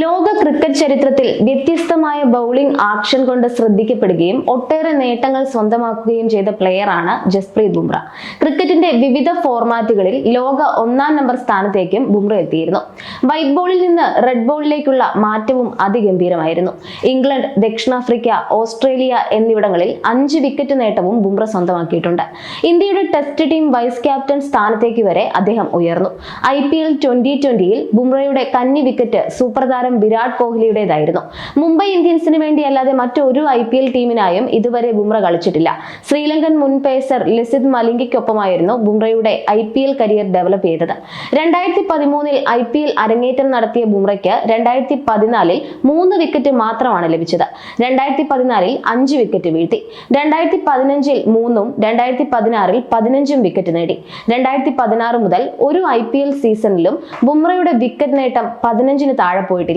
ലോക ക്രിക്കറ്റ് ചരിത്രത്തിൽ വ്യത്യസ്തമായ ബൗളിംഗ് ആക്ഷൻ കൊണ്ട് ശ്രദ്ധിക്കപ്പെടുകയും ഒട്ടേറെ നേട്ടങ്ങൾ സ്വന്തമാക്കുകയും ചെയ്ത പ്ലെയറാണ് ജസ്പ്രീത് ബുംറ. ക്രിക്കറ്റിന്റെ വിവിധ ഫോർമാറ്റുകളിൽ ലോക ഒന്നാം നമ്പർ സ്ഥാനത്തേക്കും ബുംറ എത്തിയിരുന്നു. വൈറ്റ് ബോളിൽ നിന്ന് റെഡ് ബോളിലേക്കുള്ള മാറ്റവും അതിഗംഭീരമായിരുന്നു. ഇംഗ്ലണ്ട് ദക്ഷിണാഫ്രിക്ക ഓസ്ട്രേലിയ എന്നിവിടങ്ങളിൽ അഞ്ച് വിക്കറ്റ് നേട്ടവും ബുംറ സ്വന്തമാക്കിയിട്ടുണ്ട്. ഇന്ത്യയുടെ ടെസ്റ്റ് ടീം വൈസ് ക്യാപ്റ്റൻ സ്ഥാനത്തേക്ക് വരെ അദ്ദേഹം ഉയർന്നു. ഐ പി എൽ ട്വന്റി ട്വന്റിയിൽ ബുംറയുടെ കന്നി വിക്കറ്റ് സൂപ്പർ താരം വിരാട് കോഹ്ലിയുടേതായിരുന്നു. മുംബൈ ഇന്ത്യൻസിന് വേണ്ടി അല്ലാതെ മറ്റൊരു ഐ പി എൽ ടീമിനായും ഇതുവരെ ബുംറ കളിച്ചിട്ടില്ല. ശ്രീലങ്കൻ മുൻ പേസർ ലസിത് മലിംഗയ്ക്കൊപ്പമായിരുന്നു ബുംറയുടെ I P L career develop ചെയ്തത്. രണ്ടായിരത്തി പതിമൂന്നിൽ ഐ പി എൽ അരങ്ങേറ്റം നടത്തിയ ബുംറയ്ക്ക് രണ്ടായിരത്തി പതിനാലിൽ മൂന്ന് വിക്കറ്റ് മാത്രമാണ് ലഭിച്ചത്. രണ്ടായിരത്തി പതിനാലിൽ അഞ്ച് വിക്കറ്റ് വീഴ്ത്തി. രണ്ടായിരത്തി പതിനഞ്ചിൽ മൂന്നും രണ്ടായിരത്തി പതിനാറിൽ പതിനഞ്ചും വിക്കറ്റ് നേടി. രണ്ടായിരത്തി പതിനാറ് മുതൽ ഒരു ഐ സീസണിലും ബുംറയുടെ വിക്കറ്റ് നേട്ടം പതിനഞ്ചിന് താഴെ പോയിട്ടില്ല.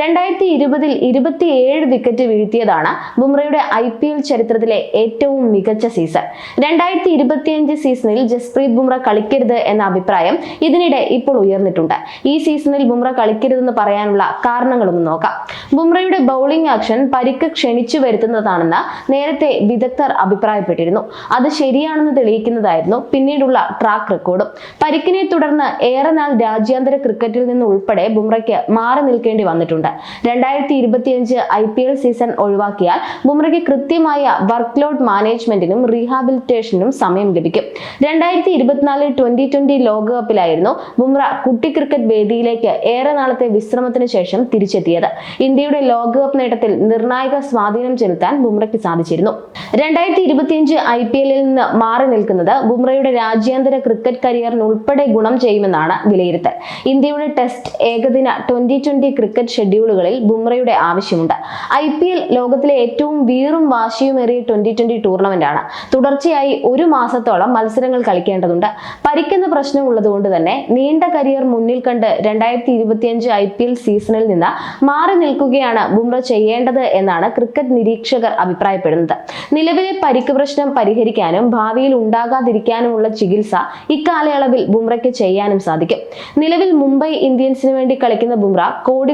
രണ്ടായിരത്തി ഇരുപതിൽ ഇരുപത്തിയേഴ് വിക്കറ്റ് വീഴ്ത്തിയതാണ് ബുംറയുടെ ഐ പി എൽ ചരിത്രത്തിലെ ഏറ്റവും മികച്ച സീസൺ രണ്ടായിരത്തി ഇരുപത്തിയഞ്ച് സീസണിൽ ജസ്പ്രീത് ബുംറ കളിക്കരുത് എന്ന അഭിപ്രായം ഇതിനിടെ ഇപ്പോൾ ഉയർന്നിട്ടുണ്ട്. ഈ സീസണിൽ ബുംറ കളിക്കരുതെന്ന് പറയാനുള്ള കാരണങ്ങളൊന്ന് നോക്കാം. ബുംറയുടെ ബൗളിംഗ് ആക്ഷൻ പരിക്ക് ക്ഷണിച്ചു വരുത്തുന്നതാണെന്ന് നേരത്തെ വിദഗ്ധർ അഭിപ്രായപ്പെട്ടിരുന്നു. അത് ശരിയാണെന്ന് തെളിയിക്കുന്നതായിരുന്നു പിന്നീടുള്ള ട്രാക്ക് റെക്കോർഡും പരിക്കിനെ തുടർന്ന് ഏറെ നാൾ രാജ്യാന്തര ക്രിക്കറ്റിൽ നിന്ന് ഉൾപ്പെടെ ബുംറയ്ക്ക് മാറി നിൽക്കേണ്ടി വന്നിട്ടുണ്ട്. രണ്ടായിരത്തി ഇരുപത്തിയഞ്ച് ഐ പി എൽ സീസൺ ഒഴിവാക്കിയാൽ ബുംറയ്ക്ക് കൃത്യമായ വർക്ക് ലോഡ് മാനേജ്മെന്റിനും റീഹാബിലിറ്റേഷനും സമയം ലഭിക്കും. രണ്ടായിരത്തി ഇരുപത്തിനാല് ട്വന്റി ട്വന്റി ലോകകപ്പിലായിരുന്നു ബുംറ കുട്ടി ക്രിക്കറ്റ് വേദിയിലേക്ക് ഏറെ നാളത്തെ വിശ്രമത്തിന് ശേഷം തിരിച്ചെത്തിയത്. ഇന്ത്യയുടെ ലോകകപ്പ് നേട്ടത്തിൽ നിർണായക സ്വാധീനം ചെലുത്താൻ ബുംറയ്ക്ക് സാധിച്ചിരുന്നു. രണ്ടായിരത്തി ഇരുപത്തിയഞ്ച് ഐ പി എല്ലിൽ നിന്ന് മാറി നിൽക്കുന്നത് ബുംറയുടെ രാജ്യാന്തര ക്രിക്കറ്റ് കരിയറിന് ഉൾപ്പെടെ ഗുണം ചെയ്യുമെന്നാണ് വിലയിരുത്തൽ. ഇന്ത്യയുടെ ടെസ്റ്റ് ഏകദിന ട്വന്റി ട്വന്റി ക്രിക്കറ്റ് ഷെഡ്യൂളുകളിൽ ബുംറയുടെ ആവശ്യമുണ്ട്. ഐ പി എൽ ലോകത്തിലെ ഏറ്റവും വീറും വാശിയുമേറിയ ട്വന്റി ട്വന്റി ടൂർണമെന്റ് ആണ് തുടർച്ചയായി ഒരു മാസത്തോളം മത്സരങ്ങൾ കളിക്കേണ്ടതുണ്ട്. പരിക്കുന്ന പ്രശ്നം ഉള്ളതുകൊണ്ട് തന്നെ നീണ്ട കരിയർ മുന്നിൽ കണ്ട് രണ്ടായിരത്തി ഇരുപത്തിയഞ്ച് ഐ പി എൽ സീസണിൽ നിന്ന് മാറി നിൽക്കുകയാണ് ബുംറ ചെയ്യേണ്ടത് എന്നാണ് ക്രിക്കറ്റ് നിരീക്ഷകർ അഭിപ്രായപ്പെടുന്നത്. നിലവിലെ പരിക്ക് പ്രശ്നം പരിഹരിക്കാനും ഭാവിയിൽ ഉണ്ടാകാതിരിക്കാനുമുള്ള ചികിത്സ ഇക്കാലയളവിൽ ബുംറയ്ക്ക് ചെയ്യാനും സാധിക്കും. നിലവിൽ മുംബൈ ഇന്ത്യൻസിന് വേണ്ടി കളിക്കുന്ന ബുംറ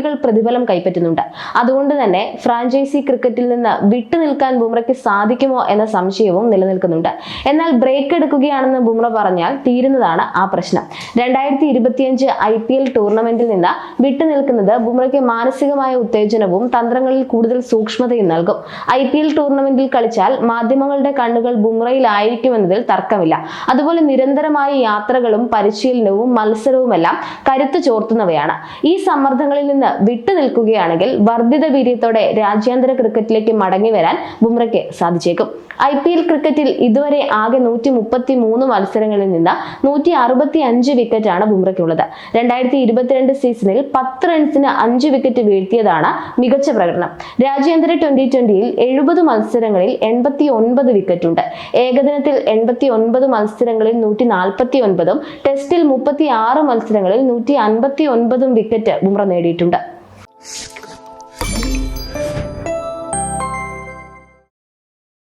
കോടികൾ പ്രതിഫലം കൈപ്പറ്റുന്നുണ്ട്. അതുകൊണ്ട് തന്നെ ഫ്രാഞ്ചൈസി ക്രിക്കറ്റിൽ നിന്ന് വിട്ടുനിൽക്കാൻ ബുംറയ്ക്ക് സാധിക്കുമോ എന്ന സംശയവും നിലനിൽക്കുന്നുണ്ട്. എന്നാൽ ബ്രേക്ക് എടുക്കുകയാണെന്ന് ബുംറ പറഞ്ഞാൽ തീരുന്നതാണ് ആ പ്രശ്നം. രണ്ടായിരത്തി ഇരുപത്തിയഞ്ച് ഐ പി എൽ ടൂർണമെന്റിൽ നിന്ന് വിട്ടുനിൽക്കുന്നത് ബുംറയ്ക്ക് മാനസികമായ ഉത്തേജനവും തന്ത്രങ്ങളിൽ കൂടുതൽ സൂക്ഷ്മതയും നൽകും. ഐ പി എൽ ടൂർണമെന്റിൽ കളിച്ചാൽ മാധ്യമങ്ങളുടെ കണ്ണുകൾ ബുംറയിലായിരിക്കുമെന്നതിൽ തർക്കമില്ല. അതുപോലെ നിരന്തരമായ യാത്രകളും പരിശീലനവും മത്സരവുമെല്ലാം കരുത്തു ചോർത്തുന്നവയാണ്. ഈ സമ്മർദ്ദങ്ങളിൽ നിന്ന് വിട്ടുനിൽക്കുകയാണെങ്കിൽ വർദ്ധിത വീര്യത്തോടെ രാജ്യാന്തര ക്രിക്കറ്റിലേക്ക് മടങ്ങി വരാൻ ബുംറയ്ക്ക് സാധിച്ചേക്കും. ഐ പി എൽ ക്രിക്കറ്റിൽ ഇതുവരെ ആകെ നൂറ്റി മുപ്പത്തി മൂന്ന് മത്സരങ്ങളിൽ നിന്ന് നൂറ്റി അറുപത്തി അഞ്ച് വിക്കറ്റാണ് ബുംറയ്ക്കുള്ളത്. രണ്ടായിരത്തി ഇരുപത്തിരണ്ട് സീസണിൽ പത്ത് റൺസിന് അഞ്ച് വിക്കറ്റ് വീഴ്ത്തിയതാണ് മികച്ച പ്രകടനം. രാജ്യാന്തര ട്വന്റി ട്വന്റിയിൽ എഴുപത് മത്സരങ്ങളിൽ എൺപത്തി ഒൻപത് വിക്കറ്റുണ്ട്. ഏകദിനത്തിൽ എൺപത്തി ഒൻപത് മത്സരങ്ങളിൽ നൂറ്റി നാൽപ്പത്തി ഒൻപതും ടെസ്റ്റിൽ മുപ്പത്തി ആറ് മത്സരങ്ങളിൽ നൂറ്റി അൻപത്തി ഒൻപതും വിക്കറ്റ് ബുംറ നേടിയിട്ടുണ്ട്.